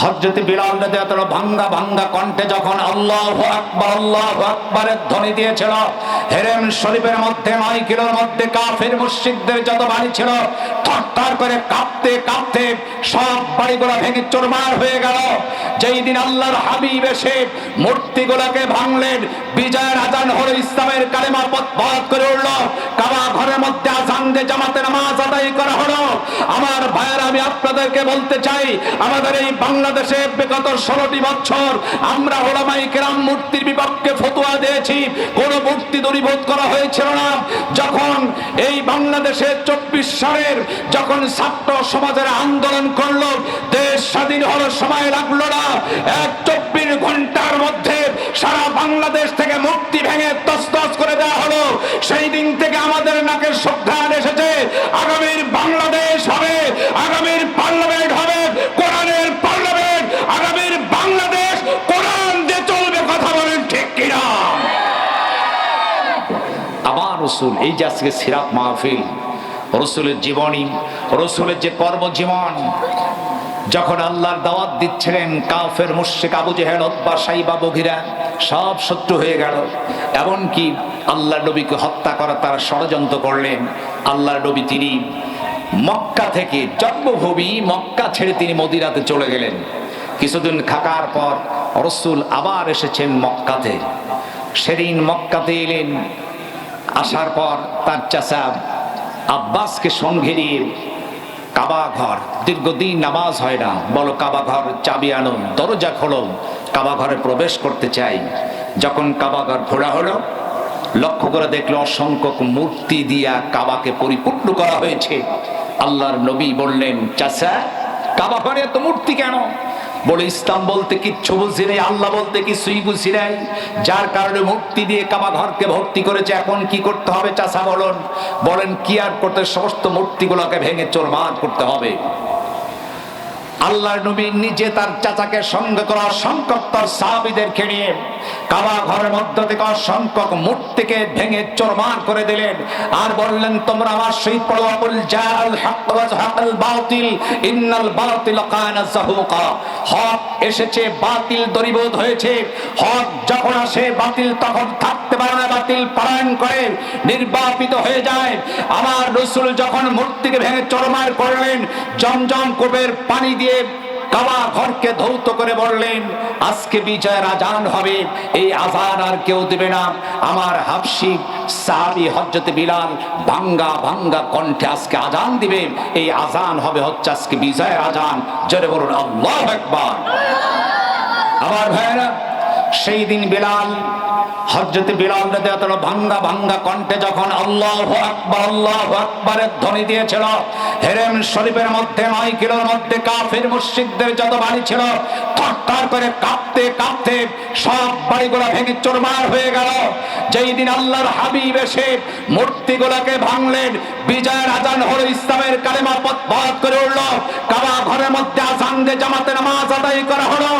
হজরত বিলাল তাআলা ভাঙ্গা ভাঙ্গা কণ্ঠে যখন আল্লাহু আকবার, আল্লাহু আকবারের ধ্বনি দিয়েছিল, হেরেম শরীফের মধ্যে, নয় কিলোর মধ্যে কাফের মুশরিকদের যত বাড়ি ছিল থরথর করে কাঁপতে কাঁপতে সব বাড়িগুলো ভেঙে চুরমার হয়ে গেল। যেই দিন আল্লাহর হাবিব এসে মূর্তিগুলোকে ভাঙলেন, বিজয়ের আজান হলো ইসলামের কালেমা পথ করে উঠল। কাবা ঘরের মধ্যে আজান দিয়ে জামাতে নামাজ আদায় করা হলো আমার ভাইয়ের আমি আপনাদেরকে বলতে চাই, আমাদের এই বাংলাদেশে বিগত ষোলোটি বছর আমরা ওলামাই কেরাম মূর্তির বিপক্ষে ফতুয়া দিয়েছি। কোন মূর্তি দূরীভূত করা হয়েছিল না। যখন এই বাংলাদেশে চব্বিশ সালের যখন ছাত্র সমাজের আন্দোলন করল, দেশ স্বাধীন হওয়ার সময় লাগল না। এক চব্বিশ ঘণ্টার মধ্যে সারা বাংলাদেশ থেকে মূর্তি ভেঙে তসতস করে দেওয়া হলো। সেই দিন থেকে আমাদের নাকের শ্রদ্ধান এসেছে, আগামীর বাংলাদেশ হবে আগামীর পার্লামেন্ট হবে কোরআনের পার্লামেন্ট আগামীর বাংলাদেশ কোরআন দিয়ে চলবে কথা বলেন ঠিক কিনা আমার রসুল, এই যে আজকে সিরাত মাহফিল, রসুলের জীবনী, রসুলের যে কর্মজীবন, যখন আল্লাহর দাওয়াত দিচ্ছিলেন, কাফের, মুশরিক, আবু জেহেল, উতবা, সাইবা, বগিরা, সব শত্রু হয়ে গেল। এমনকি আল্লাহ নবীকে হত্যা করা তারা ষড়যন্ত্র করলেন। আল্লাহর নবী তিনি মক্কা থেকে জন্মভূমি মক্কা ছেড়ে তিনি মদিরাতে চলে গেলেন। কিছুদিন থাকার পর রসুল আবার এসেছেন মক্কাতে। সেদিন মক্কাতে এলেন আসার পর তার চাচা আব্বাসকে সঙ্গে নিয়ে কাবা ঘর। দীর্ঘদিন নামাজ হয় না। বলো, কাবা ঘর চাবি আনো, দরজা খোলো। কাবা ঘরে প্রবেশ করতে চাই। যখন কাবা ঘর ঘোরা হলো, লক্ষ্য করে দেখল অসংখ্য মূর্তি দিয়া কাবাকে পরিপূর্ণ করা হয়েছে। আল্লাহর নবী বললেন, চাচা, কাবা ঘরে এত মূর্তি কেন? বলে, ইসলাম বলতে কিচ্ছু বুঝি নেই, আল্লাহ বলতে কিছুই বুঝি নাই। যার কারণে মুক্তি দিয়ে কাবা ঘরকে ভক্তি করেছে, এখন কি করতে হবে চাষা বলন? বলেন, কি আর করতে সমস্ত মূর্তিগুলোকে ভেঙে চোর মার করতে হবে। আল্লাহ নবী নিজে তার চাচাকে সঙ্গে করা সংকট তার সাহাবিদেরকে নিয়ে কাবা ঘরের মধ্য থেকে অসংখ্যক মূর্তিকে ভেঙে চোরমার করে দিলেন। আর বললেন, তোমরা আমার সেই পড়ো জাল হক ওয়া জাহাকাল বাতিল, ইন্নাল হক এসেছে, বাতিল দরিবোধ হয়েছে। হক যখন আসে, বাতিল তখন থাকতে পারে না, বাতিল পালন করে, নির্বাপিত হয়ে যায়। আমার রসুল যখন মূর্তিকে ভেঙে চরমার করলেন, জমজম কূপের পানি দিয়ে কাবা ঘরকে ধৌত করে বললেন, আজকে বিজয়ের আজান হবে, এই আজান আর কেউ দেবে না। আমার হাফসি সাহাবি হজরত বিলাল ভাঙ্গা ভাঙ্গা কণ্ঠে আজকে আজান দিবে। এই আজান হবে হচ্ছে আজকে বিজয়ের আজান জোরে বলুন, আল্লাহ একবার আমার ভাইয়েরা সেই দিন বিলাল হজরত বিলাল রাদিয়াল্লাহু ভাঙ্গা ভাঙ্গা কণ্ঠে যখন আল্লাহু আকবার, আল্লাহু আকবারের ধ্বনি দিয়েছিল, হেরেম শরীফের মধ্যে নয় কিলোর মধ্যে, কাফের মুশরিকদের যত বাড়ি ছিল, থরথর করে কাঁপতে কাঁপতে সব বাড়িগুলো ভেঙে চুরমার হয়ে গেল। যেই দিন আল্লাহর হাবিব এসে মূর্তিগুলোকে ভাঙলেন, বিজয়ের আজান হলো ইসলামের কালেমা পথ করে উঠল, কাবা ঘরের মধ্যে আজান দিয়ে জামাতে নামাজ আদায় করা হলো।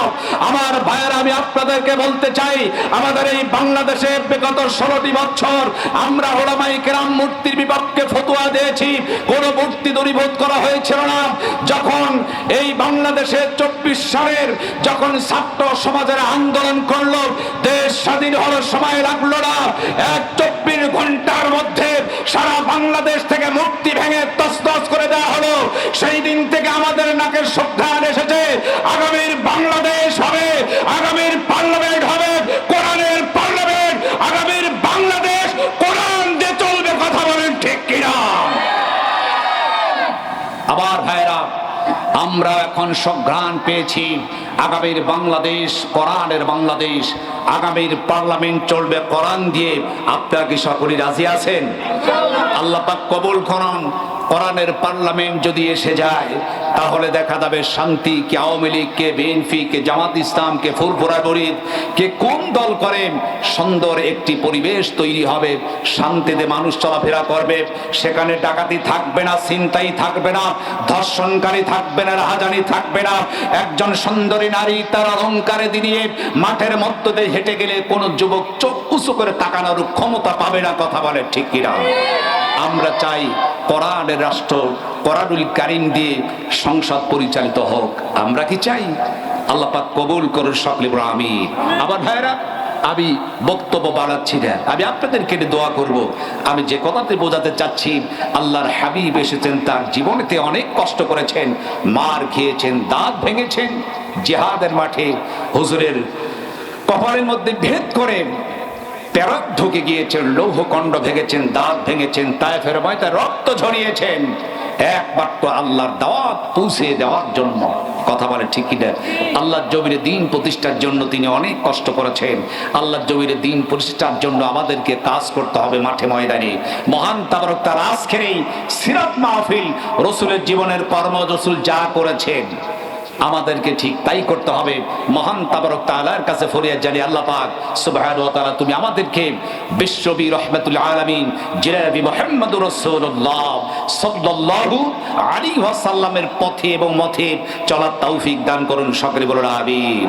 আমার ভাইয়ের, আমি আপনাদেরকে বলতে চাই, আমাদের এই বাংলাদেশে বিগত ষোলোটি বছর আমরা ওলামাই কেরাম মূর্তির বিপক্ষে ফতুয়া দিয়েছি। কোন মূর্তি দূরীভূত করা হয়েছিল না। যখন এই বাংলাদেশে চব্বিশ সালের যখন ছাত্র সমাজের আন্দোলন করল, দেশ স্বাধীন হওয়ার সময় লাগল না। এক চব্বিশ ঘণ্টার মধ্যে সারা বাংলাদেশ থেকে মূর্তি ভেঙে তসতস করে দেওয়া হলো। সেই দিন থেকে আমাদের নাকের শ্রদ্ধান এসেছে আগামীর বাংলাদেশ হবে আগামীর পার্লামেন্ট হবে কোরআনের পার্লামেন্ট আগামীর বাংলাদেশ কোরআন দিয়ে চলবে কথা বলেন ঠিক কিনা আবার ভাইরা, আমরা এখন সঘ্রাণ পেয়েছি। আগামীর বাংলাদেশ, কোরআনের বাংলাদেশ, আগামীর পার্লামেন্ট চলবে কোরআন দিয়ে। আপনারা কি সকলে রাজি আছেন? আল্লাহ পাক কবুল করুন। কোরআনের পার্লামেন্ট যদি এসে যায়, তাহলে দেখা যাবে শান্তি, কে আওয়ামী লীগ, কে বিএনপি, কে জামাত ইসলাম, কে ফুরফুরা গরিব কে কোন দল করেন, সুন্দর একটি পরিবেশ তৈরি হবে, শান্তিতে মানুষ চলাফেরা করবে, সেখানে ডাকাতি থাকবে না চিন্তাই থাকবে না, ধর্ষণকারী থাকবে না, রাহাজানি থাকবে না, একজন সুন্দরী নারী তার অলঙ্কারে দিয়ে মাঠের মধ্য দিয়ে হেঁটে গেলে কোনো যুবক চোখ উঁচু করে তাকানোর ক্ষমতা পাবে না, কথা বলে ঠিক কিনা? আমরা চাই কোরআনের রাষ্ট্র, কোরআনুল কারিম দিয়ে সংসদ পরিচালিত হোক। আমরা কি চাই? আল্লাহ পাক কবুল করুন সকলে আমি আবার ভাইরা আমি বক্তব্য বাড়াচ্ছি না। আমি আপনাদেরকে দোয়া করব। আমি যে কথাতে বোঝাতে চাচ্ছি, আল্লাহর হাবিব এসেছেন, তার জীবনেতে অনেক কষ্ট করেছেন, মার খেয়েছেন, দাঁত ভেঙেছেন, জেহাদের মাঠে হুজুরের কপালের মধ্যে ভেদ করে প্যারক ঢুকে গিয়েছেন লৌহ কণ্ড ভেঙেছেন, দাঁত ভেঙেছেন তাই ফের ময়তা রক্ত ঝরিয়েছেন। একমাত্র আল্লাহর দাওয়াত পৌঁছে দেওয়ার জন্য। কথা বলে ঠিকই না আল্লাহর জমিরে দিন প্রতিষ্ঠার জন্য তিনি অনেক কষ্ট করেছেন। আল্লাহর জমিরে দিন প্রতিষ্ঠার জন্য আমাদেরকে কাজ করতে হবে মাঠে ময়দানে। মহান তাবারক তার আজকের সিরাত মাহফিল, রসুলের জীবনের কর্ম রসুল যা করেছেন। আমাদেরকে ঠিক তাই করতে হবে। মহান তাবারক তালার কাছে ফরিয়াদ জানি আল্লাহ পাক সুবাহ তুমি আমাদেরকে বিশ্ববি রহমাতুল আলামিন জিরাবি মুহাম্মদুর রাসূলুল্লাহ সাল্লাল্লাহু আলাইহি ওয়াসাল্লামের পথে এবং মথে চলার তৌফিক দান করুন সকলে বলুন, আমিন।